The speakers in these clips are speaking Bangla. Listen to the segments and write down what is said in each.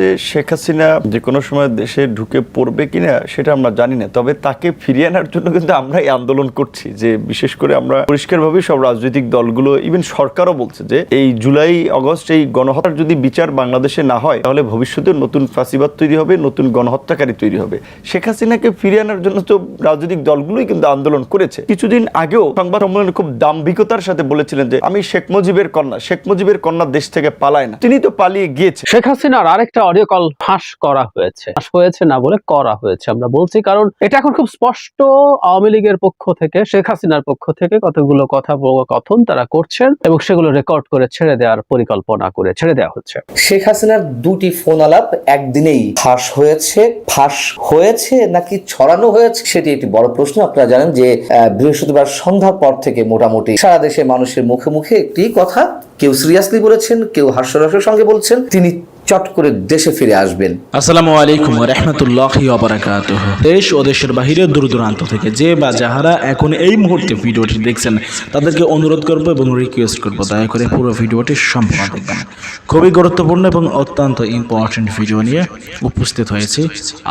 যে শেখ হাসিনা যে কোনো সময় দেশে ঢুকে পড়বে কিনা সেটা আমরা জানি না। তবে তাকে ফিরিয়ে আনার জন্য কিন্তু আমরা এই আন্দোলন করছি যে বিশেষ করে আমরা পরিষ্কারভাবে সব রাজনৈতিক দলগুলো ইভেন সরকারও বলছে যে এই জুলাই, অগস্ট এই গণহত্যার যদি বিচার বাংলাদেশে না হয়, তাহলে ভবিষ্যতে নতুন ফাঁসিবাদ তৈরি হবে, নতুন গণহত্যাকারী তৈরি হবে। শেখ হাসিনাকে ফিরিয়ে আনার জন্য তো রাজনৈতিক দলগুলোই কিন্তু আন্দোলন করেছে। কিছুদিন আগেও সংবাদ সম্মেলনে খুব দাম্ভিকতার সাথে বলেছিলেন যে, আমি শেখ মুজিবের কন্যা, শেখ মুজিবের কন্যা দেশ থেকে পালায় না। তিনি তো পালিয়ে গিয়েছে শেখ হাসিনার আরেকটা অডিও কল ফাঁস করা হয়েছে। ফাঁস হয়েছে না বলে করা হয়েছে আমরা বলছি, কারণ এটা এখন খুব স্পষ্ট আওয়ামী লীগের পক্ষ থেকে, শেখ হাসিনার পক্ষ থেকে কতগুলো কথা কথন তারা করছেন এবং সেগুলো রেকর্ড করে ছেড়ে দেওয়ার পরিকল্পনা করে ছেড়ে দেওয়া হচ্ছে। শেখ হাসিনার দুটি ফোন আলাপ একদিনেই ফাঁস হয়েছে ফাঁস হয়েছে নাকি ছড়ানো হয়েছে সেটি একটি বড় প্রশ্ন। আপনারা জানেন যে বৃহস্পতিবার সন্ধ্যার পর থেকে মোটামুটি সারা দেশে মানুষের মুখে মুখে একটি কথা, কেউ সিরিয়াসলি বলেছেন, কেউ হাস্যরসের সঙ্গে বলছেন। তিনি চট করে দেশে ফিরে আসবেন। আসসালামু আলাইকুম রহমতুল্লাহি অবরাকাতুহ দেশ ও দেশের বাহিরে দূর দূরান্ত থেকে যে বা যাহারা এখন এই মুহূর্তে ভিডিওটি দেখছেন, তাদেরকে অনুরোধ করব এবং রিকোয়েস্ট করব, দয়া করে পুরো ভিডিওটি সম্পূর্ণ দেখবেন। খুবই গুরুত্বপূর্ণ এবং অত্যন্ত ইম্পর্টেন্ট ভিডিও নিয়ে উপস্থিত হয়েছি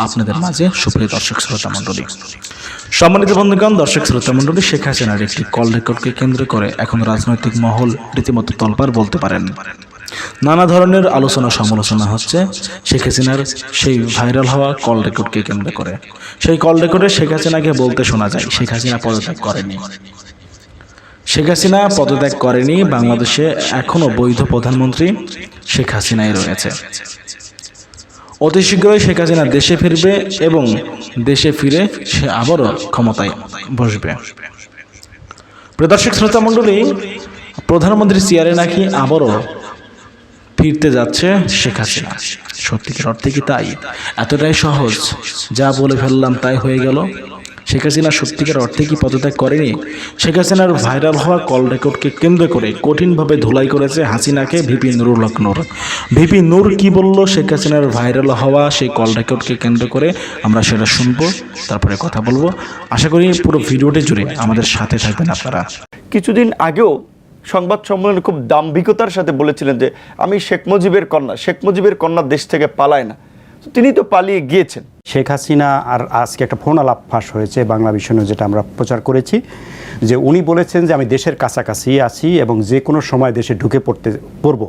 আপনাদের মাঝে সুপ্রিয় দর্শক শ্রোতা মণ্ডলী। সম্মানিত বন্ধুগণ, দর্শক শ্রোতা মণ্ডলী, শেখ হাসিনার একটি কল রেকর্ডকে কেন্দ্র করে এখন রাজনৈতিক মহল রীতিমতো তলপার বলতে পারেন। নানা ধরনের আলোচনা সমালোচনা হচ্ছে। শেখ হাসিনার সেই ভাইরাল হওয়া কল রেকর্ডকে কেন্দ্র করে। সেই কল রেকর্ডে শেখ হাসিনাকে বলতে শোনা যায়, শেখ হাসিনা পদত্যাগ করেনি। শেখ হাসিনা পদত্যাগ করেনি, বাংলাদেশে এখনও বৈধ প্রধানমন্ত্রী শেখ হাসিনাই রয়েছে। অতি শীঘ্রই শেখ হাসিনা দেশে ফিরবে এবং দেশে ফিরে সে আবারও ক্ষমতায় বসবে। প্রদর্শক শ্রোতা মণ্ডলী প্রধানমন্ত্রী চেয়ারে নাকি আবারও ফিরতে যাচ্ছে। শেখ হাসিনা। সত্যিকার অর্থে কি তাই? এতটাই সহজ। যা বলে ফেললাম তাই হয়ে গেল। শেখ হাসিনা সত্যিকার অর্থে কি পদত্যাগ করেনি? শেখ হাসিনার ভাইরাল হওয়া কল রেকর্ডকে কেন্দ্র করে কঠিনভাবে ধুলাই করেছে হাসিনাকে ভিপি নুরুল হক নূর। ভিপি নূর কি বলল? শেখ হাসিনার ভাইরাল হওয়া সেই কল রেকর্ডকে কেন্দ্র করে আমরা সেটা শুনব তারপরে কথা বলব। আশা করি পুরো ভিডিওটি জুড়ে আমাদের সাথে থাকবেন আপনারা। কিছুদিন আগেও সংবাদ সম্মেলনে খুব দাম্ভিকতার সাথে বলেছিলেন যে, আমি শেখ মুজিবের কন্যা, শেখ মুজিবের কন্যা দেশ থেকে পালায় না। তিনি তো পালিয়ে গিয়েছেন। শেখ হাসিনা আর আজকে একটা ফোন আলাপ ফাঁস হয়েছে বাংলা বিষয় যেটা আমরা প্রচার করেছি, যে উনি বলেছেন যে, আমি দেশের কাছাকাছি আছি এবং যে কোনো সময় দেশে ঢুকে পড়তে, পড়ব।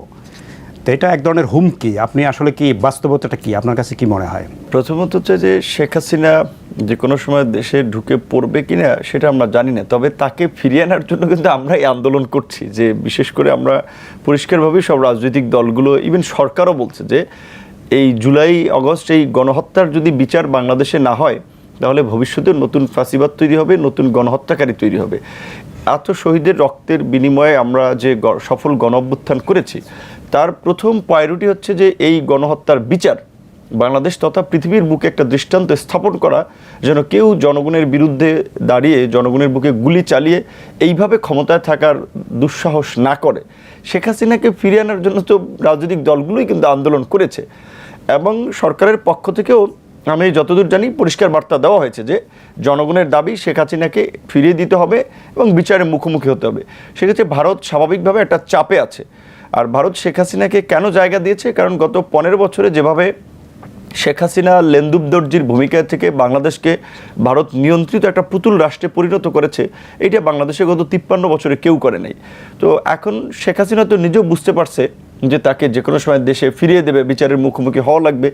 তো এটা এক ধরনের হুমকি। আপনি আসলে কি, বাস্তবতাটা কি? আপনার কাছে কি মনে হয়? প্রথমত হচ্ছে যে, শেখ হাসিনা যে কোনো সময় দেশে ঢুকে পড়বে কিনা, সেটা আমরা জানি না। তবে তাকে ফিরিয়ে আনার জন্য কিন্তু আমরা এই আন্দোলন করছি। যে, বিশেষ করে আমরা পরিষ্কারভাবে সব রাজনৈতিক দলগুলো ইভেন সরকারও বলছে যে, এই জুলাই, অগস্ট এই গণহত্যার যদি বিচার বাংলাদেশে না হয়, তাহলে ভবিষ্যতে নতুন ফাঁসিবাদ তৈরি হবে, নতুন গণহত্যাকারী তৈরি হবে। এত শহীদের রক্তের বিনিময়ে আমরা যে সফল গণ অভ্যুত্থান করেছি তার প্রথম প্রায়োরিটি হচ্ছে যে এই গণহত্যার বিচার। বাংলাদেশ তথা পৃথিবীর বুকে একটা দৃষ্টান্ত স্থাপন করা, যেন কেউ জনগণের বিরুদ্ধে দাঁড়িয়ে, জনগণের বুকে গুলি চালিয়ে এইভাবে ক্ষমতায় থাকার দুঃসাহস না করে। শেখ হাসিনাকে ফিরিয়ে আনার জন্য তো রাজনৈতিক দলগুলোই কিন্তু আন্দোলন করেছে। এবং সরকারের পক্ষ থেকেও আমি যতদূর জানি পরিষ্কার বার্তা দেওয়া হয়েছে যে জনগণের দাবি শেখ হাসিনাকে ফিরিয়ে দিতে হবে এবং বিচারের মুখোমুখি হতে হবে। সেক্ষেত্রে ভারত স্বাভাবিকভাবে একটা চাপে আছে। আর ভারত শেখ হাসিনাকে কেন জায়গা দিয়েছে? কারণ গত পনেরো বছরে যেভাবে শেখ হাসিনা লেন্দুব দর্জির ভূমিকা থেকে বাংলাদেশকে ভারত নিয়ন্ত্রিত একটা পুতুল রাষ্ট্রে পরিণত করেছে, এটা বাংলাদেশে গত তিপ্পান্ন বছরে কেউ করে নাই। তো এখন শেখ হাসিনা তো নিজেও বুঝতে পারছে যে তাকে যে কোনো সময় দেশে ফিরিয়ে দেবে, বিচারের মুখোমুখি হওয়া লাগবে।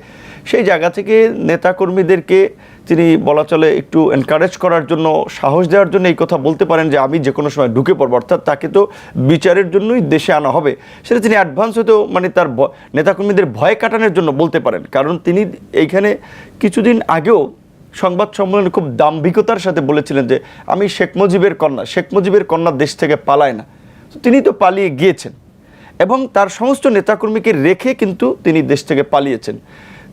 সেই জায়গা থেকে নেতাকর্মীদেরকে তিনি বলা চলে একটু এনকারেজ করার জন্য, সাহস দেওয়ার জন্য এই কথা বলতে পারেন যে আমি যে কোনো সময় ঢুকে পড়ব। অর্থাৎ তাকে তো বিচারের জন্যই দেশে আনা হবে। সেটা তিনি অ্যাডভান্স হয়তো মানে তার নেতাকর্মীদের ভয় কাটানোর জন্য বলতে পারেন। কারণ তিনি এইখানে কিছুদিন আগেও সংবাদ সম্মেলনে খুব দাম্ভিকতার সাথে বলেছিলেন যে, আমি শেখ মুজিবের কন্যা, শেখ মুজিবের কন্যা দেশ থেকে পালায় না। তিনি তো পালিয়ে গিয়েছেন। এবং তার সমস্ত নেতাকর্মীকে রেখে কিন্তু তিনি দেশ থেকে পালিয়েছেন।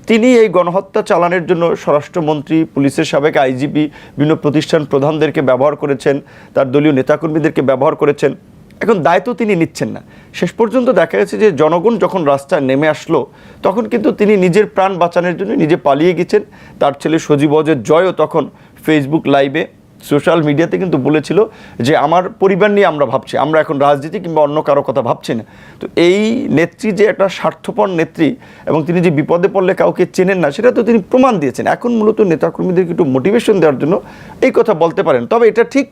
তিনি এই গণহত্যা চালানোর জন্য স্বরাষ্ট্রমন্ত্রী, পুলিশের সাবেক আইজিপি, বিভিন্ন প্রতিষ্ঠান প্রধানদেরকে ব্যবহার করেছেন, তার দলীয় নেতাকর্মীদেরকে ব্যবহার করেছেন। এখন দায়িত্ব তিনি নিচ্ছেন না। শেষ পর্যন্ত দেখা গেছে যে জনগণ যখন রাস্তায় নেমে আসলো, তখন কিন্তু তিনি নিজের প্রাণ বাঁচানোর জন্য নিজে পালিয়ে গেছেন। তার ছেলে সজীব অজের জয়ও তখন ফেসবুক লাইভে সোশ্যাল মিডিয়াতে কিন্তু বলেছিল যে আমার পরিবার নিয়ে আমরা ভাবছি, আমরা এখন রাজনীতি কিংবা অন্য কারও কথা ভাবছি না। তো এই নেত্রী যে একটা স্বার্থপর নেত্রী এবং তিনি যে বিপদে পড়লে কাউকে চেনেন না, সেটা তো তিনি প্রমাণ দিয়েছেন। এখন মূলত নেতাকর্মীদেরকে একটু মোটিভেশন দেওয়ার জন্য এই কথা বলতে পারেন। তবে এটা ঠিক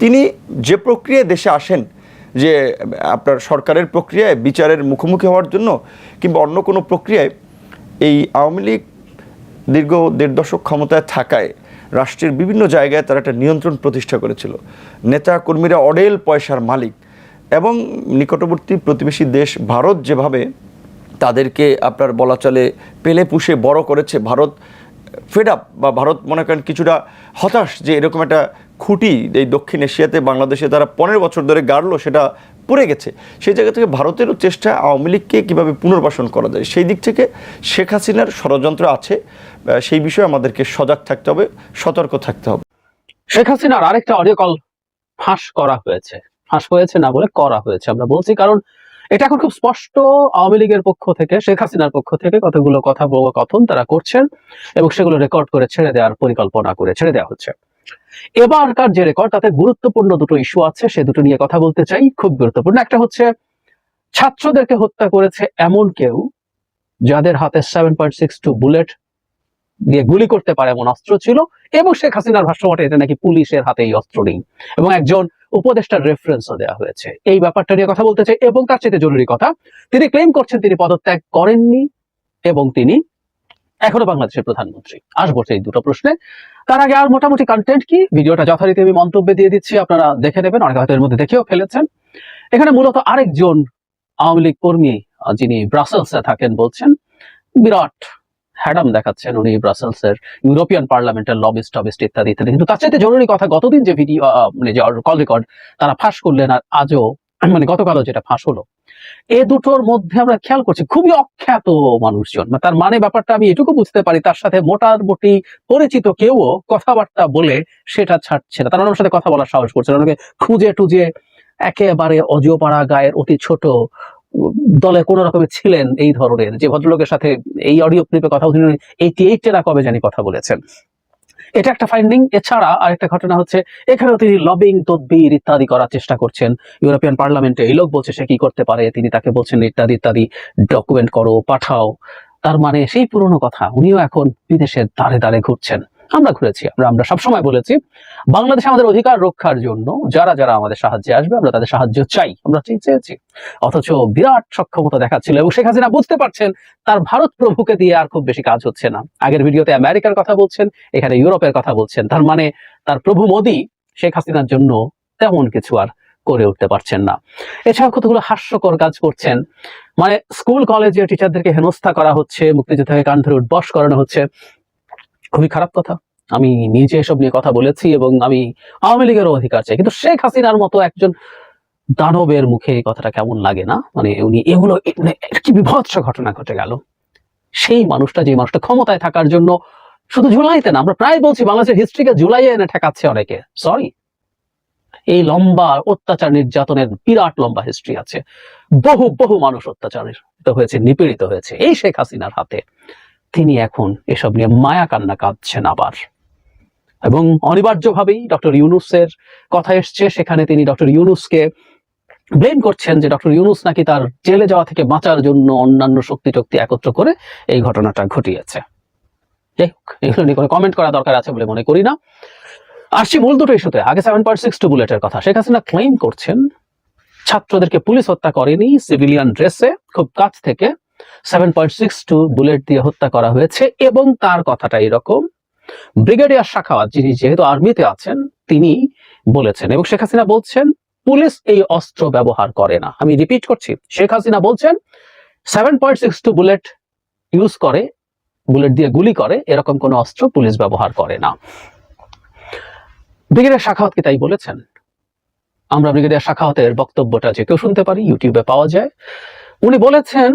তিনি যে প্রক্রিয়ায় দেশে আসেন, যে আপনার সরকারের প্রক্রিয়ায়, বিচারের মুখোমুখি হওয়ার জন্য কিংবা অন্য কোনো প্রক্রিয়ায়, এই আওয়ামী লীগ দীর্ঘ দেড় দশক ক্ষমতায় থাকায় রাষ্ট্রের বিভিন্ন জায়গায় তারা একটা নিয়ন্ত্রণ প্রতিষ্ঠা করেছিল। নেতা কর্মীরা অডেল পয়সার মালিক এবং নিকটবর্তী প্রতিবেশী দেশ ভারত যেভাবে তাদেরকে আপনার বলা চলে পেলে পুষে বড় করেছে, ভারত ফেড আপ বা ভারত মনে করেন কিছুটা হতাশ যে এরকম একটা খুঁটি এই দক্ষিণ এশিয়াতে, বাংলাদেশে তারা পনেরো বছর ধরে গাড়লো, সেটা পড়ে গেছে। সেই জায়গা থেকে ভারতেরও চেষ্টা আওয়ামী লীগকে কীভাবে পুনর্বাসন করা যায়, সেই দিক থেকে শেখ হাসিনার ষড়যন্ত্র আছে। সেই বিষয়ে আমাদেরকে সজাগ থাকতে হবে, সতর্ক থাকতে হবে। শেখ হাসিনার আরেকটা অডিও কল ফাঁস করা হয়েছে। ফাঁস হয়েছে না বলে করা হয়েছে, আমরা বলছি কারণ এটা এখন খুব স্পষ্ট আওয়ামী লীগের পক্ষ থেকে, শেখ হাসিনার পক্ষ থেকে কতগুলো কথা কথন তারা করছেন এবং সেগুলো রেকর্ড করে ছেড়ে দেওয়ার পরিকল্পনা করে, ছেড়ে দেওয়া হচ্ছে। এবারকার যে রেকর্ড তাতে গুরুত্বপূর্ণ দুটো ইস্যু আছে, সে দুটো নিয়ে কথা বলতে চাই, খুব গুরুত্বপূর্ণ। একটা হচ্ছে, ছাত্রদেরকে হত্যা করেছে এমন কেউ যাদের হাতে সেভেন বুলেট দিয়ে গুলি করতে পারে এমন অস্ত্র ছিল, এবং শেখ হাসিনার ভাষ্যমতে এটা নাকি পুলিশের হাতে এই অস্ত্র নেই। এবং একজন উপদেষ্টার রেফারেন্সও দেওয়া হয়েছে। এই ব্যাপারটা নিয়ে কথা বলতে চাই, এবং তার চেয়ে জরুরি কথা, তিনি ক্লেম করছেন তিনি পদত্যাগ করেননি, এবং তিনি এখনও বাংলাদেশের প্রধানমন্ত্রী। আসব সেই দুটো প্রশ্নে। তার আগে আর মোটামুটি কন্টেন্ট কি? ভিডিওটা যথারীতি আমি মন্তব্যে দিয়ে দিচ্ছি, আপনারা দেখে নেবেন, অনেকে হয়তো এর মধ্যে দেখেও ফেলেছেন। এখানে মূলত আরেকজন আওয়ামী লীগ কর্মী যিনি ব্রাসেলসে থাকেন বলছেন, বিরাট হ্যাডাম দেখাচ্ছেন উনি ব্রাসেলসের ইউরোপিয়ান পার্লামেন্টের লবিস্ট টবিস্ট ইত্যাদি ইত্যাদি। কিন্তু তার চাইতে জরুরি কথা, গতদিন যে ভিডিও মানে যে কল রেকর্ড তারা ফাঁস করলেন আর আজও মানে গতকালও যেটা ফাঁস হলো এ দুটোর মধ্যে আমরা খেয়াল করছি, খুবই অখ্যাত মানুষজন। মানে তার মানে ব্যাপারটা আমি এটুকু বুঝতে পারি, তার সাথে মোটামুটি পরিচিত কেউও কথাবার্তা বলে সেটা ছাড়ছে না। তারা আমার সাথে কথা বলার সাহস করছে না। ওনাকে খুঁজে টুজে একেবারে অজিওপাড়া গায়ের অতি ছোট দলে কোন রকমের ছিলেন এই ধরনের যে ভদ্রলোকের সাথে এই অডিও ক্লিপে কথা তিনি এইটি এইটে না কবে জানি কথা বলেছেন। এটা একটা ফাইন্ডিং এছাড়া আরেকটা ঘটনা হচ্ছে, এখানেও তিনি লবিং তদবির ইত্যাদি করার চেষ্টা করছেন। ইউরোপিয়ান পার্লামেন্টে এই লোক বলছে সে কি করতে পারে, তিনি তাকে বলছেন ইত্যাদি ইত্যাদি ডকুমেন্ট করো, পাঠাও। তার মানে সেই পুরনো কথা, উনিও এখন বিদেশের দ্বারে দ্বারে ঘুরছেন। আমরা ঘুরেছি, আমরা আমরা সবসময় বলেছি, বাংলাদেশে আমাদের অধিকার রক্ষার জন্য, যারা যারা আমাদের সাহায্যে আসবে, আমরা তাদের সাহায্য চাই, আমরা চেয়েছি। অথচ বিরাট সক্ষমতা দেখাচ্ছিল এবং শেখ হাসিনা বুঝতে পারছেন, তার ভারত প্রভুকে দিয়ে আর খুব বেশি কাজ হচ্ছে না। আগের ভিডিওতে আমেরিকার কথা বলছেন, এখানে ইউরোপের কথা বলছেন, তার মানে তার প্রভু মোদী শেখ হাসিনার জন্য তেমন কিছু আর করে উঠতে পারছেন না। এছাড়াও কতগুলো হাস্যকর কাজ করছেন। মানে স্কুল কলেজে টিচারদেরকে হেনস্থা করা হচ্ছে মুক্তিযোদ্ধাকে কান ধরে উঠবস করানো হচ্ছে। খুবই খারাপ কথা। আমি নিজে এসব নিয়ে কথা বলেছি এবং আমি আওয়ামী লীগেরও অধিকার চাই। কিন্তু শেখ হাসিনার মতো একজন দানবের মুখে এই কথাটা কেমন লাগে না? মানে উনি এগুলো মানে কি বিভৎস ঘটনা ঘটে গেল। সেই মানুষটা যে মানুষটা ক্ষমতায় থাকার জন্য শুধু জুলাইতে না, আমরা প্রায় বলছি বাংলাদেশের হিস্ট্রিকে জুলাইয়ে এনে ঠেকাচ্ছে অনেকে। সরি এই লম্বা অত্যাচার নির্যাতনের বিরাট লম্বা হিস্ট্রি আছে। বহু বহু মানুষ অত্যাচারিত হয়েছে, নিপীড়িত হয়েছে এই শেখ হাসিনার হাতে। তিনি এখন এসব নিয়ে মায়া কান্না কাঁদছেন আবার। এবং অনিবার্যভাবেই ডক্টর ইউনুসের কথা এসছে, সেখানে তিনি ডক্টর ইউনুসকে ব্লেম করছেন যে ডক্টর ইউনুস নাকি তার জেলে যাওয়া থেকে বাঁচার জন্য অন্যান্য শক্তি টক্তি একত্র করে এই ঘটনাটা ঘটিয়েছে। যাই হোক, এগুলো নিয়ে কোনো কমেন্ট করা দরকার আছে বলে মনে করি না। আসছি মূল দুটো ইস্যুতে। আগে সেভেন পয়েন্ট সিক্স টু বুলেটের কথা। শেখ হাসিনা ক্লেম করছেন, ছাত্রদেরকে পুলিশ হত্যা করেনি সিভিলিয়ান ড্রেসে খুব কাছ থেকে seven point six two bullet দিয়ে হত্যা করা হয়েছে এবং তার কথাটা এরকম। ব্রিগেডিয়ার শাখাওয়াত, যিনি যেহেতু আর্মিতে আছেন, তিনি বলেছেন এবং শেখ হাসিনা বলছেন, পুলিশ এই অস্ত্র ব্যবহার করে না। আমি রিপিট করছি, শেখ হাসিনা বলছেন, seven point six two bullet use করে, বুলেট দিয়ে গুলি করে, এরকম কোনো অস্ত্র পুলিশ ব্যবহার করে না। ব্রিগেডিয়ার শাখাওয়াত কি তাই বলেছেন? আমরা ব্রিগেডিয়ার শাখাওয়াতের বক্তব্যটা যে কেউ শুনতে পারি, ইউটিউবে পাওয়া যায়। উনি বলেছেন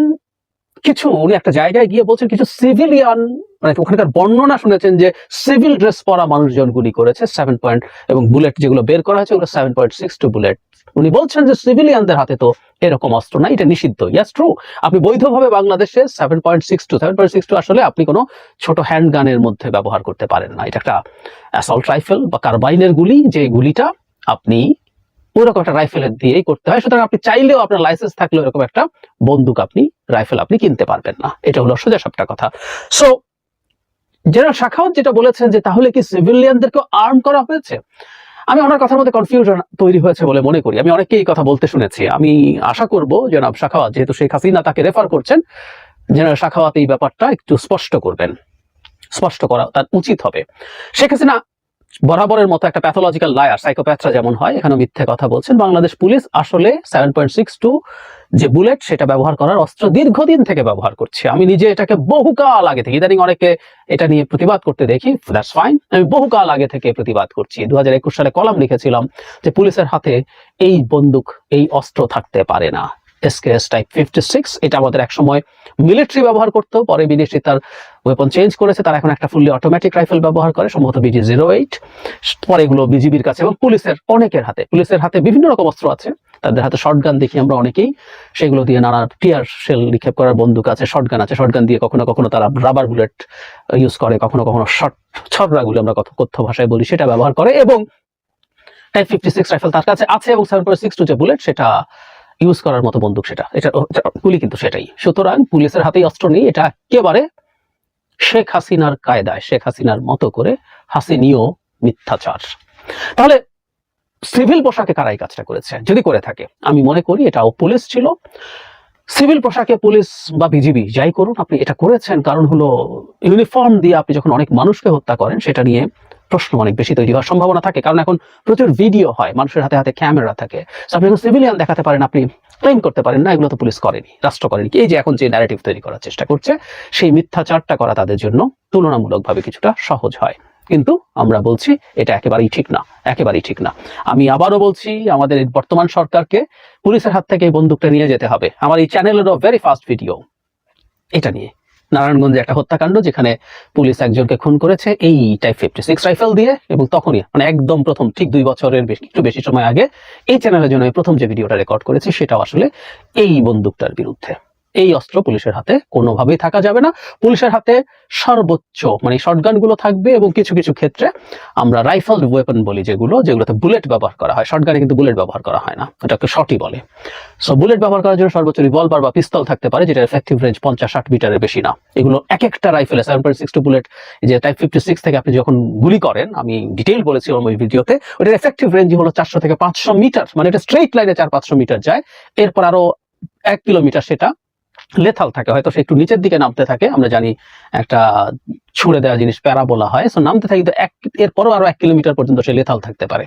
কিছু, উনি একটা জায়গায় গিয়ে বলছেন কিছু সিভিলিয়ান মানে ওখানকার বর্ণনা শুনেছেন যে সিভিল ড্রেস পরা মানুষজন গুলি করেছে সেভেন পয়েন্ট এবং বুলেট যেগুলো বের করা হয়েছে, ওগুলো seven point six two bullet উনি বলছেন যে সিভিলিয়ানদের হাতে তো এরকম অস্ত্র নাই এটা নিষিদ্ধ। ইয়াস ট্রু আপনি বৈধভাবে বাংলাদেশে seven point six two seven point six two আসলে আপনি কোনো ছোট হ্যান্ড গানের মধ্যে ব্যবহার করতে পারেন না। এটা একটা অ্যাসল্ট রাইফেল বা কার্বাইনের গুলি, যে গুলিটা আপনি ওরকম একটা রাইফেলের দিয়েই করতে হয়। সুতরাং আপনি চাইলেও আপনার লাইসেন্স থাকলেও এরকম একটা বন্দুক আপনি রাইফেল আপনি কিনতে পারবেন না। এটা হলো সোজা সবটা কথা। সো জেনারেল শাখাওয়াত যেটা বলেছেন যে তাহলে কি সিভিলিয়ানদেরকে আর্ম করা হয়েছে? আমি ওনার কথার মধ্যে কনফিউশন তৈরি হয়েছে বলে মনে করি। আমি অনেককেই এই কথা বলতে শুনেছি। আমি আশা করব, জনাব শাখাওয়াত, যেহেতু শেখ হাসিনা তাকে রেফার করছেন জেনারেল শাখাওয়াত এই ব্যাপারটা একটু স্পষ্ট করবেন। স্পষ্ট করা তার উচিত হবে। শেখ হাসিনা বরাবরের মতো একটা প্যাথোলজিক্যাল লায়ার সাইকোপ্যাথরা যেমন হয় এখানে মিথ্যে কথা বলছেন। বাংলাদেশ পুলিশ আসলে সেভেন পয়েন্ট যে বুলেট সেটা ব্যবহার করার অস্ত্র দীর্ঘদিন থেকে ব্যবহার করছে। আমি নিজে এটাকে বহুকাল আগে থেকে, ইদানিং অনেকে এটা নিয়ে প্রতিবাদ করতে দেখি দ্যাটস ফাইন আমি বহুকাল আগে থেকে প্রতিবাদ করছি। দু হাজার একুশ সালে কলাম লিখেছিলাম যে পুলিশের হাতে এই বন্দুক, এই অস্ত্র থাকতে পারে না। এসকেএস টাইপ ফিফটি সিক্স এটা আমাদের একসময় মিলিটারি ব্যবহার করতো, পরে বিদেশি তার ওয়েপন চেঞ্জ করেছে, তারা এখন একটা ফুললি অটোমেটিক রাইফেল ব্যবহার করে, সম্ভবত বিজি জিরো এইট পরে এগুলো বিজিবির কাছে, এবং পুলিশের অনেকের হাতে, পুলিশের হাতে বিভিন্ন রকম অস্ত্র আছে, তাদের হাতে শর্টগান দেখি আমরা অনেকেই, সেগুলো দিয়ে নানা টিয়ার শেল নিক্ষেপ করার বন্দুক আছে শর্টগান আছে শর্টগান দিয়ে কখনো কখনো তারা রাবার বুলেট ইউজ করে, কখনো কখনো শর্ট ছড়রাগুলো আমরা কথ্য ভাষায় বলি, সেটা ব্যবহার করে, এবং টাইপ ফিফটি সিক্স রাইফেল তার কাছে আছে, এবং সেভেন পয়েন্ট সিক্স টু যে বুলেট সেটা ইউজ করার মতো বন্দুক সেটা। এটা গুলি কিন্তু সেটাই। সুতরাং পুলিশের হাতেই অস্ত্র নেই এটা একেবারে শেখ হাসিনার কায়দায়, শেখ হাসিনার মতো করে হাসিনীয় মিথ্যাচার। তাহলে সিভিল পোশাকে কারা এই কাজটা করেছে? যদি করে থাকে, আমি মনে করি এটাও পুলিশ ছিল। সিভিল পোশাকে পুলিশ বা বিজিবি যাই করুন, আপনি এটা করেছেন। কারণ হলো ইউনিফর্ম দিয়ে আপনি যখন অনেক মানুষকে হত্যা করেন, সেটা নিয়ে প্রশ্ন অনেক বেশি তৈরি হওয়ার সম্ভাবনা থাকে, কারণ এখন প্রচুর ভিডিও হয়, মানুষের হাতে হাতে ক্যামেরা থাকে। আপনি এখন সিভিলিয়ান দেখাতে পারেন, আপনি ক্লেম করতে পারেন, না, এগুলো তো পুলিশ করেনি, রাষ্ট্র করেনি। এই যে এখন যে ন্যারেটিভ তৈরি করার চেষ্টা করছে, সেই মিথ্যাচারটা করা তাদের জন্য তুলনামূলকভাবে কিছুটা সহজ হয়। কিন্তু আমরা বলছি, এটা একেবারেই ঠিক না, একেবারেই ঠিক না। আমি আবারও বলছি, আমাদের বর্তমান সরকারকে পুলিশের হাত থেকে এই বন্দুকটা নিয়ে যেতে হবে। আমার এই চ্যানেলেরও ভেরি ফার্স্ট ভিডিও এটা নিয়ে। নারায়ণগঞ্জে একটা হত্যাকাণ্ড যেখানে পুলিশ একজনকে খুন করেছে এই টাইপ ফিফটি সিক্স রাইফেল দিয়ে এবং তখনই মানে একদম প্রথম, ঠিক দুই বছরের বেশ, একটু বেশি সময় আগে এই চ্যানেলের জন্য আমি প্রথম যে ভিডিওটা রেকর্ড করেছি সেটাও আসলে এই বন্দুকটার বিরুদ্ধে। এই অস্ত্র পুলিশের হাতে কোনোভাবেই থাকা যাবে না। পুলিশের হাতে সর্বোচ্চ মানে শর্টগানগুলো থাকবে এবং কিছু কিছু ক্ষেত্রে আমরা রাইফেল ওয়েপন বলি যেগুলো, যেগুলোতে বুলেট ব্যবহার করা হয়। শর্টগানে কিন্তু বুলেট ব্যবহার করা হয় না। এটাকে শর্টই বলে। সো বুলেট ব্যবহার করার জন্য সর্বোচ্চ রিভলভার বা পিস্তল থাকতে পারে, যেটা এফেক্টিভ রেঞ্জ পঞ্চাশ, ষাট মিটারের বেশি না। এগুলো এক একটা রাইফেলে seven point six two bullet যে টাইপ ফিফটি সিক্স থেকে আপনি যখন গুলি করেন, আমি ডিটেইল বলেছি ওই ভিডিওতে, ওটার এফেক্টিভ রেঞ্জ হলো চারশো থেকে পাঁচশো মিটার মানে এটা স্ট্রেট লাইনে চার, পাঁচশো মিটার যায়। এরপর আরও এক কিলোমিটার সেটা লেথাল থাকে, হয়তো সে একটু নিচের দিকে নামতে থাকে, আমরা জানি একটা ছুড়ে দেওয়া জিনিস প্যারা বলা হয় সো নামতে থাকে এক, এরপরও আরও এক কিলোমিটার পর্যন্ত সে লেথাল থাকতে পারে।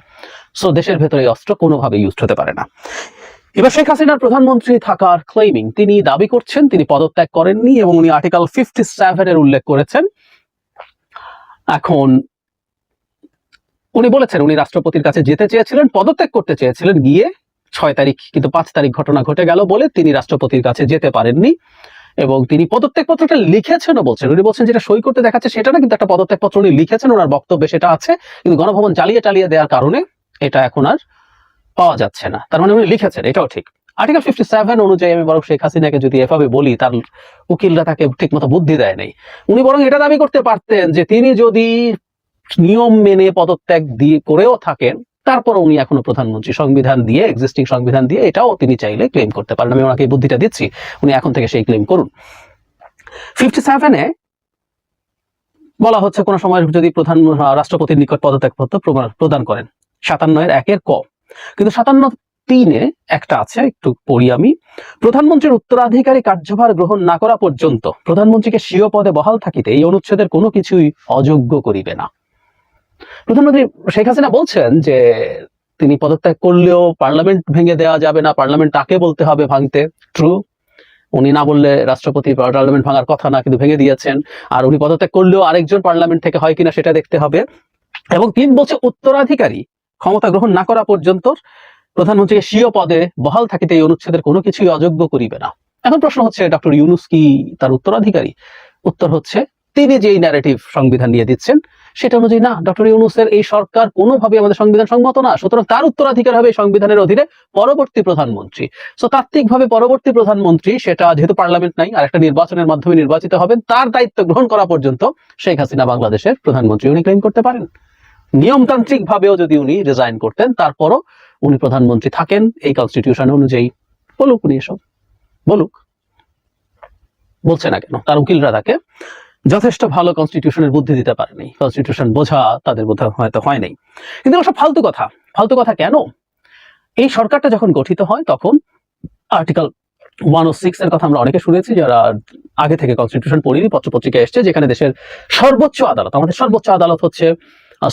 সো দেশের ভেতরে এই অস্ত্র কোনোভাবে ইউজ হতে পারে না। এবার শেখ হাসিনার প্রধানমন্ত্রী থাকার ক্লেমিং তিনি দাবি করছেন, তিনি পদত্যাগ করেননি এবং উনি আর্টিকেল ফিফটি সেভেনের উল্লেখ করেছেন। এখন উনি বলেছেন, উনি রাষ্ট্রপতির কাছে যেতে চেয়েছিলেন, পদত্যাগ করতে চেয়েছিলেন, গিয়ে ছয় তারিখ কিন্তু পাঁচ তারিখ ঘটনা ঘটে গেল বলে তিনি রাষ্ট্রপতির কাছে যেতে পারেননি। এবং তিনি পদত্যাগ পত্রটা লিখেছেনও বলছেন। উনি বলছেন যেটা সই করতে দেখাচ্ছে সেটা না, কিন্তু একটা পদত্যাগ পত্র উনি লিখেছেন, ওনার বক্তব্যে সেটা আছে। কিন্তু গণভবন জ্বালিয়ে টালিয়ে দেওয়ার কারণে এটা এখন আর পাওয়া যাচ্ছে না। তার মানে উনি লিখেছেন, এটাও ঠিক। আর্টিকেল ফিফটি সেভেন অনুযায়ী আমি বরং শেখ হাসিনাকে যদি এভাবে বলি, তার উকিলরা তাকে ঠিক মতো বুদ্ধি দেয় নাই। উনি বরং এটা দাবি করতে পারতেন যে তিনি যদি নিয়ম মেনে পদত্যাগ দিয়ে করেও থাকেন তারপর উনি এখনও প্রধানমন্ত্রী। সংবিধান দিয়ে এক্সিস্টিং সংবিধান দিয়ে এটাও তিনি চাইলে ক্লেম করতে পারেন। আমি ওনাকে বুদ্ধিটা দিচ্ছি, উনি এখন থেকে সেই ক্লেম করুন। ফিফটি সেভেনে বলা হচ্ছে, কোন সময় যদি প্রধান রাষ্ট্রপতির নিকট পদত্যাগ পত্র প্রদান করেন। সাতান্ন এর একের ক। কিন্তু সাতান্ন তিনে একটা আছে, একটু পড়ি আমি। প্রধানমন্ত্রীর উত্তরাধিকারী কার্যভার গ্রহণ না করা পর্যন্ত প্রধানমন্ত্রীকে স্বীয় পদে বহাল থাকিতে এই অনুচ্ছেদের কোনো কিছুই অযোগ্য করিবে না। প্রধানমন্ত্রী শেখ হাসিনা বলছেন যে তিনি পদত্যাগ করলেও পার্লামেন্ট ভেঙে দেওয়া যাবে না, পার্লামেন্ট তাকে বলতে হবে ভাঙতে। ট্রু উনি না বললে রাষ্ট্রপতি পার্লামেন্ট ভাঙার কথা না, কিন্তু ভেঙে দিয়েছেন। আর উনি পদত্যাগ করলেও আরেকজন পার্লামেন্ট থেকে হয় কিনা সেটা দেখতে হবে। এবং তিন বলছে উত্তরাধিকারী ক্ষমতা গ্রহণ না করা পর্যন্ত প্রধানমন্ত্রীকে স্বীয় পদে বহাল থাকিতে এই অনুচ্ছেদের কোনো কিছুই অযোগ্য করিবে না। এখন প্রশ্ন হচ্ছে, ডক্টর ইউনুস কি তার উত্তরাধিকারী? উত্তর হচ্ছে তিনি যেই ন্যারেটিভ সংবিধান নিয়ে দিচ্ছেন, সেটা অনুযায়ী না, ডক্টর ইউনুসের এই সরকার কোনোভাবে আমাদের সংবিধান সম্মত না। সুতরাং তার উত্তরাধিকার হবে সংবিধানের অধীনে পরবর্তী প্রধানমন্ত্রী। সো তাত্ত্বিকভাবে পরবর্তী প্রধানমন্ত্রী, সেটা যেহেতু পার্লামেন্ট নাই, আর একটা নির্বাচনের মাধ্যমে নির্বাচিত হবেন, তার দায়িত্ব গ্রহণ করা পর্যন্ত শেখ হাসিনা বাংলাদেশের প্রধানমন্ত্রী উনি ক্লেম করতে পারেন। নিয়মতান্ত্রিক ভাবেও যদি উনি রিজাইন করতেন, তারপরও উনি প্রধানমন্ত্রী থাকেন, এই কনস্টিটিউশন অনুযায়ী। বলুক উনি এসব। বলুক। বলছে না কেন? তার উকিলরা তাকে। যথেষ্ট ভালো কনস্টিটিউশনের বুদ্ধি দিতে পারেনি। কনস্টিটিউশন বোঝা তাদের বোধ হয়তো হয় নাই। কিন্তু ওসব ফালতু কথা। ফালতু কথা কেন? এই সরকারটা যখন গঠিত হয় তখন আর্টিকেল ওয়ান ও সিক্স এর কথা আমরা অনেকে শুনেছি যারা আগে থেকে কনস্টিটিউশন পড়িনি পত্রপত্রিকা এসছে, যেখানে দেশের সর্বোচ্চ আদালত, আমাদের সর্বোচ্চ আদালত হচ্ছে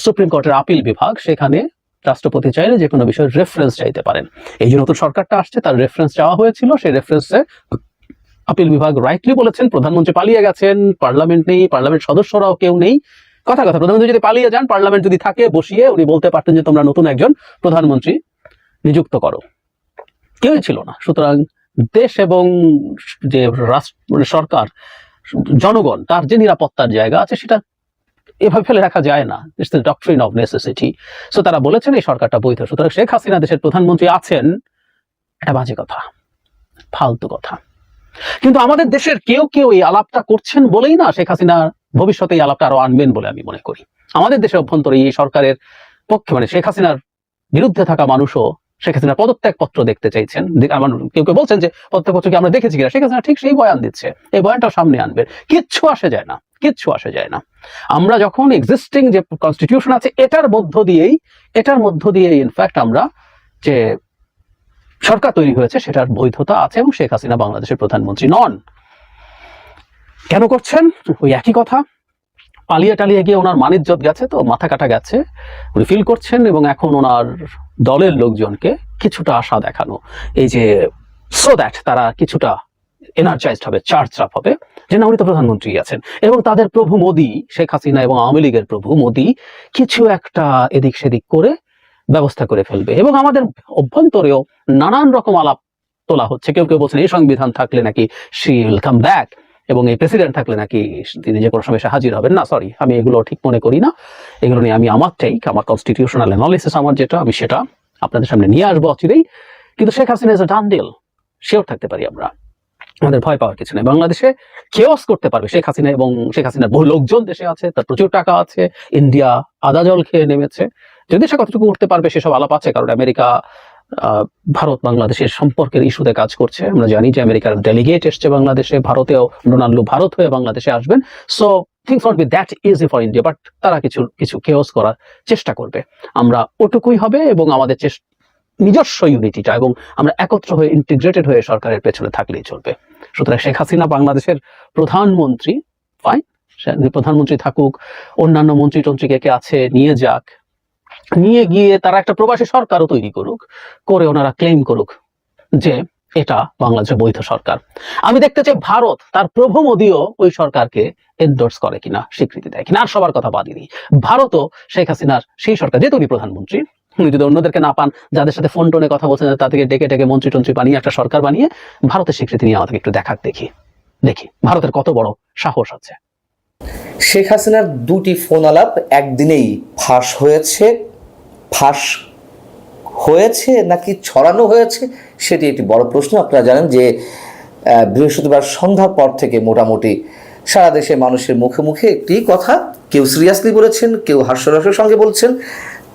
সুপ্রিম কোর্টের আপিল বিভাগ। সেখানে রাষ্ট্রপতি চাইলে যে কোনো বিষয়ের রেফারেন্স চাইতে পারেন। এই যে নতুন সরকারটা আসছে, তার রেফারেন্স চাওয়া হয়েছিল, সেই রেফারেন্সে আপিল বিভাগ রাইটলি বলেছেন, প্রধানমন্ত্রী পালিয়ে গেছেন, পার্লামেন্ট নেই, পার্লামেন্ট সদস্যরাও কেউ নেই। কথা কথা, প্রধানমন্ত্রী যদি পালিয়ে যান, পার্লামেন্ট যদি থাকে, বসিয়ে উনি বলতে পারতেন যে তোমরা নতুন একজন প্রধানমন্ত্রী নিযুক্ত করো। কেউই ছিল না। সুতরাং দেশ এবং যে রাষ্ট্র মানে সরকার, জনগণ, তার যে নিরাপত্তার জায়গা আছে, সেটা এভাবে ফেলে রাখা যায় না। ডক্টরিন অফ নেসেসিটি সো তারা বলেছেন এই সরকারটা বৈধ। সুতরাং শেখ হাসিনা দেশের প্রধানমন্ত্রী আছেন, এটা বাজে কথা, ফালতু কথা। কিন্তু আমাদের দেশের কেউ কেউ এই আলাপটা করছেন বলেই না শেখ হাসিনা ভবিষ্যতে এই আলাপটা আরও আনবেন বলে আমি মনে করি। আমাদের দেশের অভ্যন্তরে এই সরকারের পক্ষে মানে শেখ হাসিনার বিরুদ্ধে থাকা মানুষও শেখ হাসিনার পদত্যাগ পত্র দেখতে চাইছেন। আমার কেউ কেউ বলছেন যে পদত্যাগ পত্র কি আমরা দেখেছি কিনা? শেখ হাসিনা ঠিক সেই বয়ান দিচ্ছে। এই বয়ানটা সামনে আনবে কিচ্ছু আসে যায় না, কিচ্ছু আসে যায় না। আমরা যখন এক্সিস্টিং যে কনস্টিটিউশন আছে, এটার মধ্য দিয়েই, এটার মধ্য দিয়ে ইনফ্যাক্ট আমরা যে সরকার তৈরি হয়েছে, সেটার বৈধতা আছে এবং শেখ হাসিনা বাংলাদেশের প্রধানমন্ত্রী নন। কেন করছেন? ওই একই কথা। পালিয়ে টালিয়ে গিয়ে ওনার মানিজ্জত গেছে তো, মাথা কাটা গেছে। উনি ফিল করছেন এবং এখন ওনার দলের লোকজনকে কিছুটা আশা দেখানো। এই যে সো দ্যাট তারা কিছুটা এনার্জাইজড হবে চার্জ আপ হবে, যে না, উনি তো প্রধানমন্ত্রী আছেন। এবং তাদের প্রভু মোদী, শেখ হাসিনা এবং আওয়ামী লীগের প্রভু মোদী, কিছু একটা এদিক সেদিক করে ব্যবস্থা করে ফেলবে। এবং আমাদের অভ্যন্তরেও নানান রকম আলাপ তোলা হচ্ছে। কেউ কেউ বলছেন, এই সংবিধান থাকলে নাকি শি উইল কাম ব্যাক এবং এই প্রেসিডেন্ট থাকলে নাকি তিনি যে কোনো সময় হাজির হবেন। না সরি আমি এগুলো ঠিক মনে করি না। এগুলো নিয়ে আমি আমার টেক আমার কনস্টিটিউশনাল অ্যানালিসিস আমার যেটা, আমি সেটা আপনাদের সামনে নিয়ে আসব অচিরেই। কিন্তু Sheikh Hasina is done deal sure থাকতে পারি আমরা। আমাদের ভয় পাওয়ার কিছু নেই। বাংলাদেশে কেওস করতে পারবে শেখ হাসিনা এবং শেখ হাসিনার বহু লোকজন দেশে আছে, তার প্রচুর টাকা আছে। ইন্ডিয়া আদা জল খেয়ে নেমেছে। যদি সে কতটুকু করতে পারবে, সেসব আলাপ আছে, কারণ আমেরিকা ভারত, বাংলাদেশের সম্পর্কের ইস্যুতে কাজ করছে। আমরা জানি যে আমেরিকার ডেলিগেট এসছে বাংলাদেশে, ভারতেও ডোনাল্ড ভারত হয়ে বাংলাদেশে আসবেন। So things not be that easy for India but তারা কিছু কিছু কেওস করার চেষ্টা করবে। আমরা ওটুকুই হবে এবং আমাদের নিজস্ব ইউনিটিটা এবং আমরা একত্র হয়ে ইন্টিগ্রেটেড হয়ে সরকারের পেছনে থাকলেই চলবে। সুতরাং শেখ হাসিনা বাংলাদেশের প্রধানমন্ত্রী ফাইন প্রধানমন্ত্রী থাকুক, অন্যান্য মন্ত্রী টন্ত্রীকে কে আছে, নিয়ে যাক নিয়ে গিয়ে তারা একটা প্রবাসী সরকারও তৈরি করুক, করে ওনারা ক্লেম করুক যে এটা বাংলাদেশের বৈধ সরকার। আমি দেখতে চাই ভারত তার প্রভু মোদীও ওই সরকারকে এন্ডোর্স করে কিনা, স্বীকৃতি দেয় কিনা, আর সবার কথা বাদই দিই। ভারতও শেখ হাসিনার সেই সরকার, যেহেতু উনি প্রধানমন্ত্রী, উনি যদি অন্যদেরকে না পান, যাদের সাথে ফোন টোনে কথা বলছেন তাদেরকে ডেকে ডেকে মন্ত্রী টন্ত্রী বানিয়ে একটা সরকার বানিয়ে ভারতের স্বীকৃতি নিয়ে আমাদেরকে একটু দেখাক, দেখি। দেখি, ভারতের কত বড় সাহস আছে। শেখ হাসিনার দুটি ফোন আলাপ একদিনেই ফাঁস হয়েছে। ফাঁস হয়েছে নাকি ছড়ানো হয়েছে সেটি একটি বড় প্রশ্ন। আপনারা জানেন যে বৃহস্পতিবার সন্ধ্যার পর থেকে মোটামুটি সারা দেশে মানুষের মুখে মুখে একটি কথা কেউ সিরিয়াসলি বলেছেন, কেউ হাস্যরসের সঙ্গে বলছেন,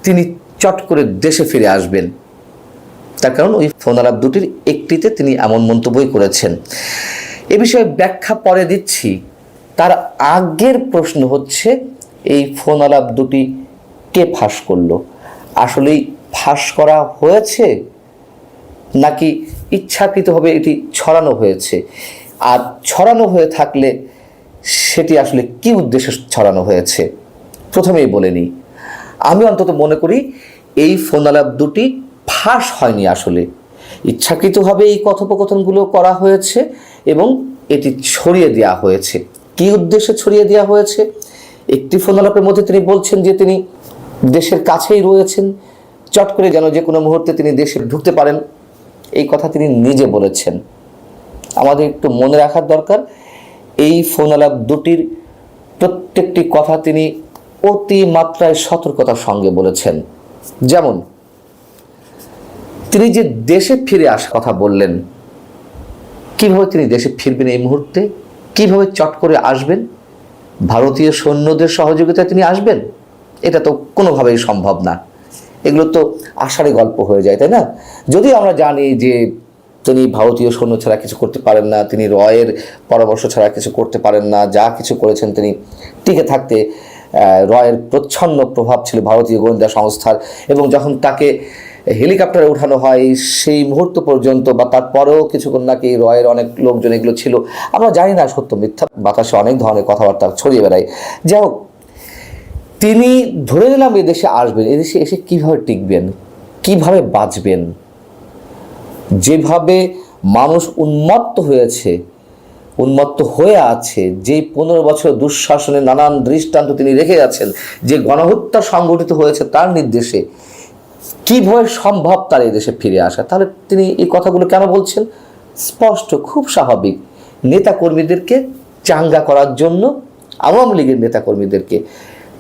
তিনি চট করে দেশে ফিরে আসবেন। তার কারণ ওই ফোন আলাপ দুটির একটিতে তিনি এমন মন্তব্যই করেছেন। এ বিষয়ে ব্যাখ্যা পরে দিচ্ছি। তার আগের প্রশ্ন হচ্ছে, এই ফোন আলাপ দুটি কে ফাঁস করল? আসলেই ফাঁস করা হয়েছে? নাকি ইচ্ছাকৃতভাবে এটি ছড়ানো হয়েছে? আর ছড়ানো হয়ে থাকলে সেটি আসলে কি উদ্দেশ্যে ছড়ানো হয়েছে? প্রথমেই বলে নিই, আমি অন্তত মনে করি এই ফোন আলাপ দুটি ফাঁস হয়নি আসলে। ইচ্ছাকৃতভাবে এই কথোপকথনগুলো করা হয়েছে এবং এটি ছড়িয়ে দেওয়া হয়েছে। কি উদ্দেশ্যে ছড়িয়ে দেওয়া হয়েছে? একটি ফোন আলাপের মধ্যে তিনি বলছেন যে তিনি দেশের কাছেই রয়েছেন। চট করে যেন যে কোনো মুহূর্তে তিনি দেশে ঢুকতে পারেন, এই কথা তিনি নিজে বলেছেন। আমাদের একটু মনে রাখার দরকার, এই ফোন আলাপ দুটির প্রত্যেকটি কথা তিনি অতি মাত্রায় সতর্কতার সঙ্গে বলেছেন। যেমন, তিনি যে দেশে ফিরে আসার কথা বললেন, কীভাবে তিনি দেশে ফিরবেন এই মুহূর্তে? কীভাবে চট করে আসবেন? ভারতীয় সৈন্যদের সহযোগিতায় তিনি আসবেন? এটা তো কোনোভাবেই সম্ভব না। এগুলো তো আষাঢ়ে গল্প হয়ে যায়, তাই না? যদিও আমরা জানি যে তিনি ভারতীয় সৈন্য ছাড়া কিছু করতে পারেন না, তিনি রয়ের পরামর্শ ছাড়া কিছু করতে পারেন না, যা কিছু করেছেন তিনি টিকে থাকতে রয়ের প্রচ্ছন্ন প্রভাব ছিল ভারতীয় গোয়েন্দা সংস্থার এবং যখন তাকে হেলিকপ্টারে উঠানো হয়, সেই মুহূর্ত পর্যন্ত বা তারপরেও কিছুক্ষণ নাকি রয়ের অনেক লোকজন এগুলো ছিল। আমরা জানি না সত্য মিথ্যা, বাতাসে অনেক ধরনের কথাবার্তা ছড়িয়ে বেড়ায়। যাই হোক তিনি ধরে নিলাম এদেশে আসবেন এদেশে এসে কীভাবে টিকবেন? কীভাবে বাঁচবেন? যেভাবে মানুষ উন্মত্ত হয়েছে, উন্মত্ত হয়ে আছে যে পনেরো বছর দুঃশাসনে নানান দৃষ্টান্ত তিনি রেখে আছেন যে গণহত্যা সংগঠিত হয়েছে তার নির্দেশে, কীভাবে সম্ভব তার এই দেশে ফিরে আসা? তাহলে তিনি এই কথাগুলো কেন বলছেন? স্পষ্ট, খুব স্বাভাবিক। নেতাকর্মীদেরকে চাঙ্গা করার জন্য আওয়ামী লীগের নেতাকর্মীদেরকে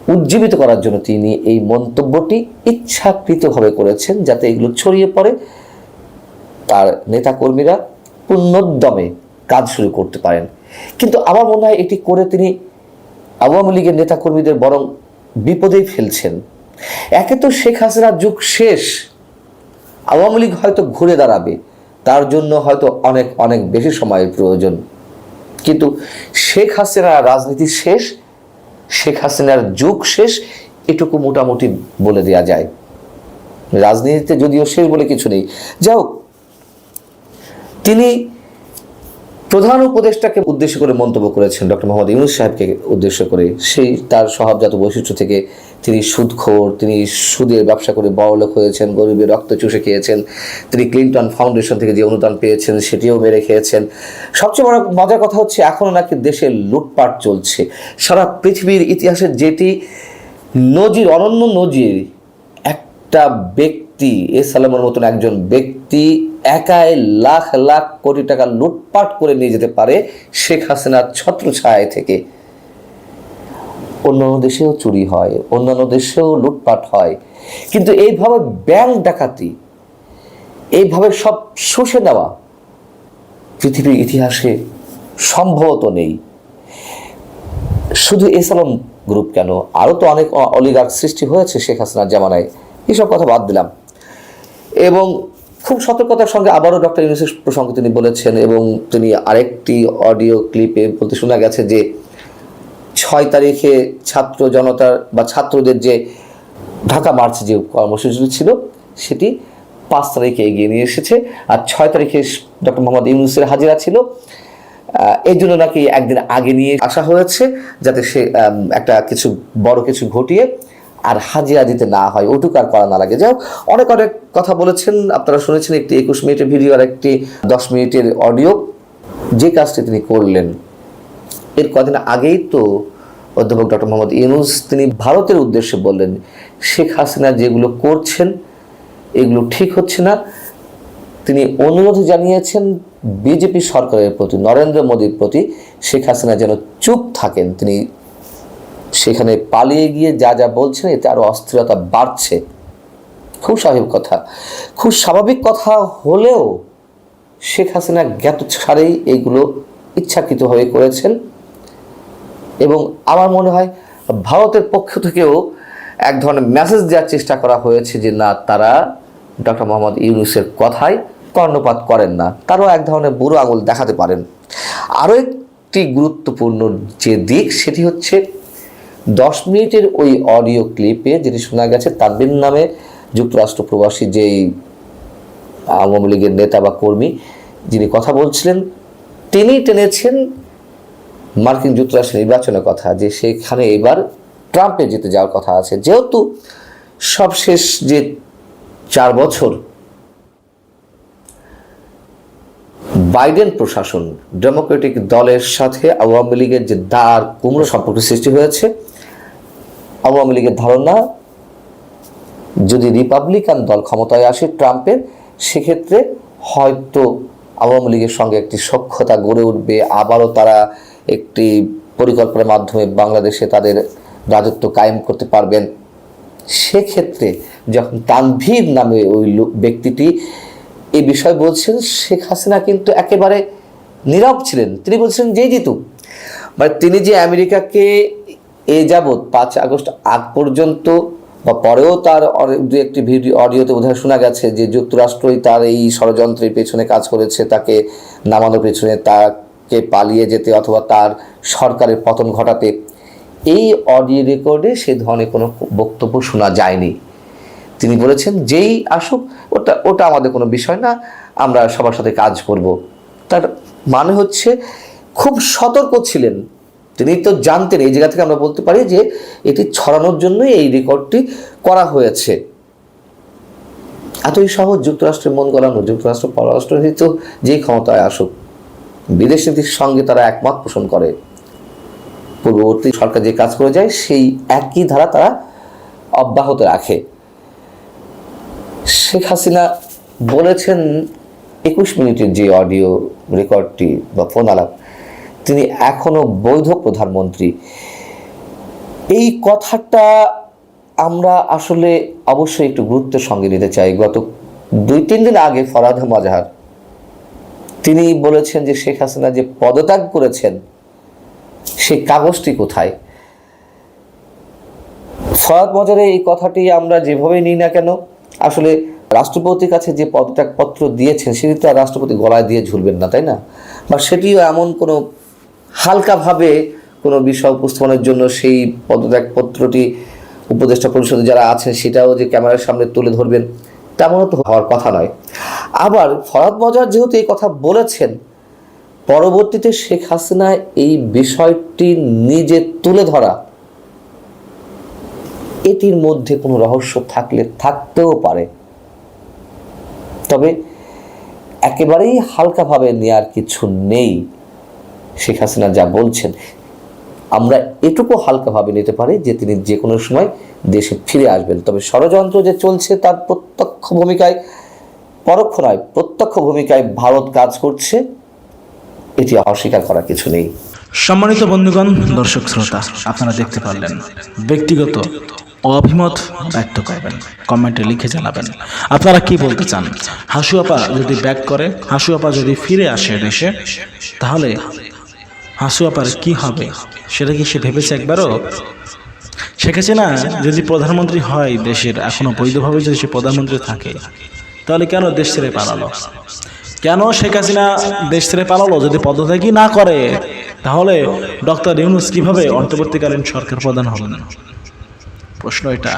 উজ্জীবিত করার জন্য তিনি এই মন্তব্যটি ইচ্ছাকৃতভাবে করেছেন যাতে এগুলো ছড়িয়ে পড়ে। তার নেতাকর্মীরা পুণ্যোদ্যমে কাজ শুরু করতে পারেন। কিন্তু আমার মনে হয় এটি করে তিনি আওয়ামী লীগের নেতাকর্মীদের বরং বিপদেই ফেলছেন। একে তো শেখ হাসিনার যুগ শেষ। আওয়ামী লীগ হয়তো ঘুরে দাঁড়াবে। তার জন্য হয়তো অনেক অনেক বেশি সময়ের প্রয়োজন। কিন্তু শেখ হাসিনার রাজনীতি শেষ। শেখ হাসিনার যুগ শেষ, এটুকু মোটামুটি বলে দেয়া যায়। রাজনীতিতে যদিও শেষ বলে কিছু নেই। যাই হোক, তিনি প্রধান উপদেষ্টাকে উদ্দেশ্য করে মন্তব্য করেছেন ডক্টর মোহাম্মদ ইউনুস সাহেবকে উদ্দেশ্য করে। সেই, তার স্বভাবজাত বৈশিষ্ট্য থেকে তিনি সুদখোর, তিনি সুদের ব্যবসা করে বড়লোক হয়েছেন, গরিবের রক্ত চুষে খেয়েছেন, তিনি ক্লিন্টন ফাউন্ডেশন থেকে যে অনুদান পেয়েছেন সেটিও মেরে খেয়েছেন। সবচেয়ে বড় মজার কথা হচ্ছে এখনও নাকি দেশে লুটপাট চলছে। সারা পৃথিবীর ইতিহাসে যেটি নজির, অনন্য নজির, একটা ব্যক্তি, এ সালামের মতন একজন ব্যক্তি একাই লাখ লাখ কোটি টাকা লুটপাট করে নিয়ে যেতে পারে শেখ হাসিনার ছত্রছায়া থেকে। অন্যান্য দেশেও চুরি হয়, অন্যান্য দেশেও লুটপাট হয়। কিন্তু এইভাবে ব্যাংক ডাকাতি, এইভাবে সব শুষে নেওয়া পৃথিবীর ইতিহাসে সম্ভবত নেই। শুধু এসালাম গ্রুপ কেন? আরও তো অনেক অলিগার্ক সৃষ্টি হয়েছে শেখ হাসিনার জামানায়। এইসব কথা বাদ দিলাম। এবং খুব সতর্কতার সঙ্গে আবারও ডক্টর ইউনুসের প্রসঙ্গে তিনি বলেছেন এবং তিনি আরেকটি অডিও ক্লিপে বলতে শোনা গেছে যে ছয় তারিখে ছাত্র জনতার বা ছাত্রদের যে ঢাকা মার্চ যে কর্মসূচি ছিল সেটি পাঁচ তারিখে এগিয়ে নিয়ে এসেছে। আর ছয় তারিখে ডক্টর মোহাম্মদ ইউনুসের হাজিরা ছিল। এই জন্য নাকি একদিন আগে নিয়ে আসা হয়েছে যাতে সে একটা কিছু বড় কিছু ঘটিয়ে আর হাজিরা দিতে না হয়। ওটুকু আর করা না লাগে। হোক, অনেক অনেক কথা বলেছেন। আপনারা শুনেছেন একটি একুশ মিনিটের ভিডিও আর একটি দশ মিনিটের অডিও। যে কাজটি তিনি করলেন এর কদিন আগেই তো অধ্যাপক ডক্টর মোহাম্মদ ইউনুস তিনি ভারতের উদ্দেশ্যে বললেন, শেখ হাসিনা যেগুলো করছেন, এগুলো ঠিক হচ্ছে না। তিনি অনুরোধ জানিয়েছেন, বিজেপি সরকারের প্রতি, নরেন্দ্র মোদীর প্রতি শেখ হাসিনা যেন চুপ থাকেন। তিনি সেখানে পালিয়ে গিয়ে যা যা বলছেন, এতে আরও অস্থিরতা বাড়ছে। খুব স্বাভাবিক কথা। খুব স্বাভাবিক কথা হলেও শেখ হাসিনা জ্ঞাত ছাড়েই এইগুলো ইচ্ছাকৃতভাবে করেছেন। এবং আমার মনে হয় ভারতের পক্ষ থেকেও এক ধরনের মেসেজ দেওয়ার চেষ্টা করা হয়েছে যে, না, তারা ডক্টর মোহাম্মদ ইউনুসের কথায় কর্ণপাত করেন না। তারাও এক ধরনের বুড়ো আঙুল দেখাতে পারেন। আরও একটি গুরুত্বপূর্ণ যে দিক, সেটি হচ্ছে দশ মিনিটের ওই অডিও ক্লিপে যেটি শোনা গেছে তানবিন নামে যুক্তরাষ্ট্র প্রবাসী যেই আওয়ামী লীগের নেতা বা কর্মী, যিনি কথা বলছিলেন তিনি টেনেছেন মার্কিন যুক্তরাষ্ট্রের নির্বাচনের কথা, যে সেখানে এবার ট্রাম্পে যেতে যাওয়ার কথা আছে। যেহেতু সবশেষ যে চার বছর বাইডেন প্রশাসন ডেমোক্রেটিক দলের সাথে আওয়ামী লীগের যে দাঁড় কুমড়ো সম্পর্ক সৃষ্টি হয়েছে, আওয়ামী লীগের ধারণা, যদি রিপাবলিকান দল ক্ষমতায় আসে ট্রাম্পের, সেক্ষেত্রে হয়তো আওয়ামী লীগের সঙ্গে একটি সখ্যতা গড়ে উঠবে। আবারও তারা একটি পরিকল্পনার মাধ্যমে বাংলাদেশে তাদের রাজত্ব কায়েম করতে পারবেন। সেক্ষেত্রে যখন তানভীর নামে ওই ব্যক্তিটি এই বিষয় বলছেন, শেখ হাসিনা কিন্তু একেবারে নীরব ছিলেন। তিনি বলছেন যেই জিতুক মানে তিনি যে আমেরিকাকে এ যাবৎ পাঁচ আগস্ট আগ পর্যন্ত বা পরেও তার দু একটি ভিডিও, অডিওতে বোধহয় শোনা গেছে যে যুক্তরাষ্ট্রই তার এই ষড়যন্ত্রের পেছনে কাজ করেছে, তাকে নামানোর পেছনে তাকে পালিয়ে যেতে অথবা তার সরকারের পতন ঘটাতে। এই অডিও রেকর্ডে সে ধরনের কোনো বক্তব্য শোনা যায়নি। তিনি বলেছেন, যেই আসুক, ওটা ওটা আমাদের কোনো বিষয় না, আমরা সবার সাথে কাজ করব। তার মানে হচ্ছে, খুব সতর্ক ছিলেন তিনি তো জানতেন, এই জায়গা থেকে আমরা বলতে পারি যে এটি ছড়ানোর জন্যই এই রেকর্ডটি করা হয়েছে। এতই সহজ যুক্তরাষ্ট্রের মন গলানো, যুক্তরাষ্ট্র পররাষ্ট্রনীতি যেই ক্ষমতায় আসুক। বিদেশ নীতির সঙ্গে তারা একমত পোষণ করে। পূর্ববর্তী সরকার যে কাজ করে যায়, সেই একই ধারা তারা অব্যাহত রাখে। শেখ হাসিনা বলেছেন, একুশ মিনিটের যে অডিও রেকর্ডটি বা ফোন আলাপ তিনি এখনও বৈধ প্রধানমন্ত্রী। এই কথাটা আমরা আসলে অবশ্যই একটু গুরুত্বের সঙ্গে নিতে চাই। গত দুই তিন দিন আগে ফরাদ মাজাহার তিনি বলেছেন যে শেখ হাসিনা যে পদত্যাগ করেছেন সেই কাগজটি কোথায়? ফরাদ মজারে এই কথাটি আমরা যেভাবে নিই না কেন, আসলে রাষ্ট্রপতির কাছে যে পদত্যাগপত্র দিয়েছেন, সেটি তো রাষ্ট্রপতি গলায় দিয়ে ঝুলবেন না, তাই না? বা সেটিও এমন কোনো হালকাভাবে কোনো বিষয় উপস্থাপনের জন্য সেই পদত্যাগপত্রটি উপদেষ্টা পরিষদে যারা আছেন সেটাও যে ক্যামেরার সামনে তুলে ধরবেন, তেমনও তো হওয়ার কথা নয়। আবার ফরাদ মজার যেহেতু এই কথা বলেছেন, পরবর্তীতে শেখ হাসিনা এই বিষয়টি নিজে তুলে ধরা, এটির মধ্যে কোনো রহস্য থাকলে থাকতেও পারে। তবে একেবারেই হালকাভাবে নেয়ার কিছু নেই। শেখ হাসিনা যা বলছেন, আমরা এটুকু হালকাভাবে নিতে পারি যে তিনি যে কোনো সময় দেশে ফিরে আসবেন। তবে ষড়যন্ত্র যে চলছে তার প্রত্যক্ষ ভূমিকায়, পরোক্ষ নয়, প্রত্যক্ষ ভূমিকায় ভারত কাজ করছে, এটি অস্বীকার করার কিছু নেই। সম্মানিত বন্ধুগণ, দর্শক শ্রোতা, আপনারা দেখতে পারলেন, ব্যক্তিগত অভিমত ব্যক্ত করবেন, কমেন্টে লিখে জানাবেন। আপনারা কি বলতে চান? হাসু আপা যদি ব্যাক করে হাসু আপা যদি ফিরে আসে দেশে, তাহলে হাসু আপার কি হবে? সেটা কি সে ভেবেছে একবারও? শেখ হাসিনা যদি প্রধানমন্ত্রী হয় দেশের, এখনও বৈধভাবে যদি সে প্রধানমন্ত্রী থাকে, তাহলে কেন দেশ ছেড়ে পালালো? কেন শেখ হাসিনা দেশ ছেড়ে পালালো? যদি পদত্যাগই না করে, তাহলে ডক্টর ইউনুস কীভাবে অন্তর্বর্তীকালীন সরকার প্রধান হবেন? প্রশ্ন এটা।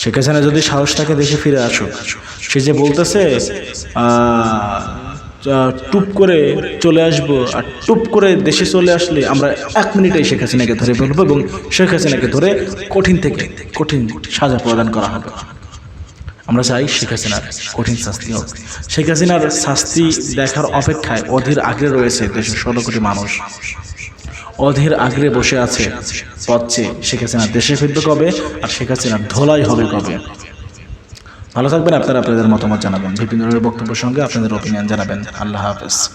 শেখ হাসিনা যদি সাহস থাকে দেশে ফিরে আসুক, সে যে বলতেছে টুপ করে চলে আসব আর টুপ করে দেশে চলে আসলে আমরা এক মিনিটেই শেখ হাসিনাকে ধরে ফেলব এবং শেখ হাসিনাকে ধরে কঠিন থেকে কঠিন সাজা প্রদান করা হবে। আমরা চাই শেখ হাসিনার কঠিন শাস্তি হোক। শেখ হাসিনার শাস্তি দেখার অপেক্ষায় অধীর আগ্রে রয়েছে দেশের ষোলো কোটি মানুষ। অধীর আগ্রে বসে আছে পথছে শেখ হাসিনা দেশে ফিরবে কবে আর শেখ হাসিনার ধোলাই হবে কবে? ভালো থাকবেন, আপনারা আপনাদের মতামত জানাবেন। বিভিন্ন ধরনের বক্তব্যের সঙ্গে আপনাদের ওপিনিয়ন জানাবেন। আল্লাহ হাফেজ।